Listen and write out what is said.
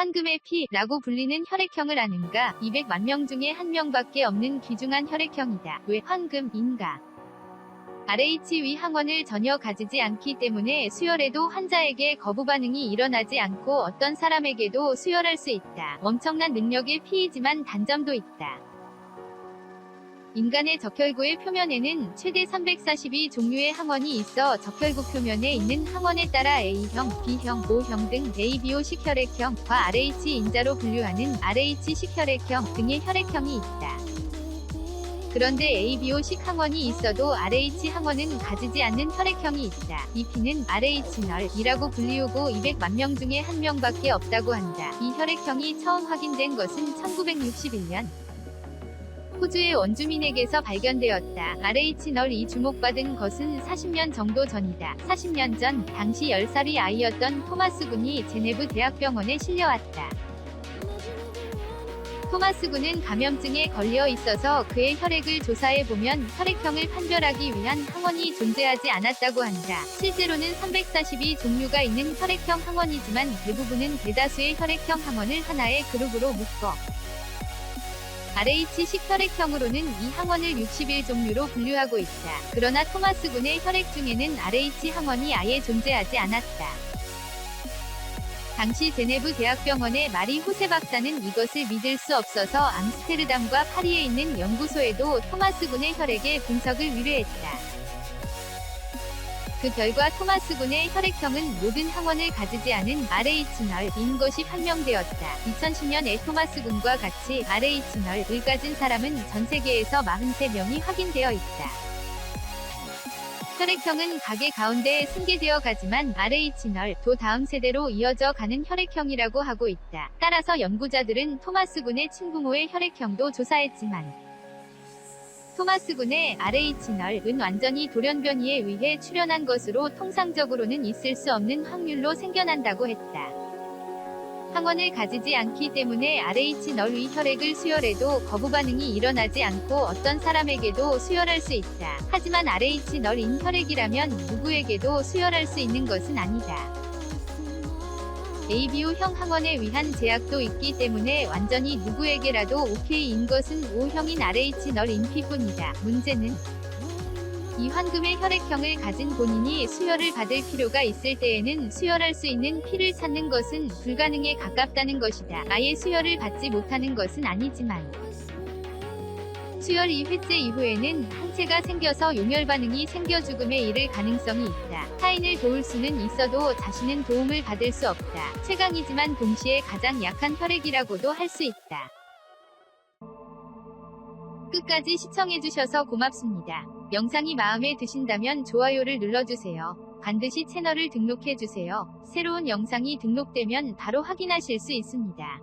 황금의 피라고 불리는 혈액형을 아는가? 200만 명 중에 한 명밖에 없는 귀중한 혈액형이다. 왜 황금인가? RH 위항원을 전혀 가지지 않기 때문에 수혈에도 환자에게 거부 반응이 일어나지 않고 어떤 사람에게도 수혈할 수 있다. 엄청난 능력의 피이지만 단점도 있다. 인간의 적혈구의 표면에는 최대 342 종류의 항원이 있어 적혈구 표면에 있는 항원에 따라 A형, B형, O형 등 ABO식 혈액형 과 RH 인자로 분류하는 RH식 혈액형 등의 혈액형이 있다. 그런데 ABO식 항원이 있어도 RH 항원은 가지지 않는 혈액형이 있다. 이 피는 RH널이라고 불리우고 200만 명 중에 한 명밖에 없다고 한다. 이 혈액형이 처음 확인된 것은 1961년 호주의 원주민에게서 발견되었다. RH널이 주목받은 것은 40년 정도 전이다. 40년 전 당시 10살의 아이였던 토마스 군이 제네브 대학병원에 실려왔다. 토마스 군은 감염증에 걸려 있어서 그의 혈액을 조사해 보면 혈액형을 판별하기 위한 항원이 존재하지 않았다고 한다. 실제로는 342 종류가 있는 혈액형 항원이지만 대부분은 대다수의 혈액형 항원을 하나의 그룹으로 묶어 RH식 혈액형으로는 이 항원을 61종류로 분류하고 있다. 그러나 토마스 군의 혈액 중에는 RH 항원이 아예 존재하지 않았다. 당시 제네브 대학병원의 마리 호세 박사는 이것을 믿을 수 없어서 암스테르담과 파리에 있는 연구소에도 토마스 군의 혈액의 분석을 의뢰했다. 그 결과 토마스 군의 혈액형은 모든 항원을 가지지 않은 RH널인 것이 판명되었다. 2010년에 토마스 군과 같이 RH널을 가진 사람은 전 세계에서 43명이 확인되어 있다. 혈액형은 가게 가운데에 승계되어 가지만 RH널도 다음 세대로 이어져 가는 혈액형이라고 하고 있다. 따라서 연구자들은 토마스 군의 친부모의 혈액형도 조사했지만 토마스 군의 RH널은 완전히 돌연변이에 의해 출현한 것으로 통상적으로는 있을 수 없는 확률로 생겨난다고 했다. 항원을 가지지 않기 때문에 RH널의 혈액을 수혈해도 거부 반응이 일어나지 않고 어떤 사람에게도 수혈할 수 있다. 하지만 RH널인 혈액이라면 누구에게도 수혈할 수 있는 것은 아니다. ABO형 항원에 위한 제약도 있기 때문에 완전히 누구에게라도 OK인 것은 O형인 RH널인 피뿐이다. 문제는 이 황금의 혈액형을 가진 본인이 수혈을 받을 필요가 있을 때에는 수혈할 수 있는 피를 찾는 것은 불가능에 가깝다는 것이다. 아예 수혈을 받지 못하는 것은 아니지만 수혈 2회째 이후에는 항체가 생겨서 용혈 반응이 생겨 죽음에 이를 가능성이 있다. 타인을 도울 수는 있어도 자신은 도움을 받을 수 없다. 최강이지만 동시에 가장 약한 혈액이라고도 할 수 있다. 끝까지 시청해주셔서 고맙습니다. 영상이 마음에 드신다면 좋아요를 눌러주세요. 반드시 채널을 등록해주세요. 새로운 영상이 등록되면 바로 확인하실 수 있습니다.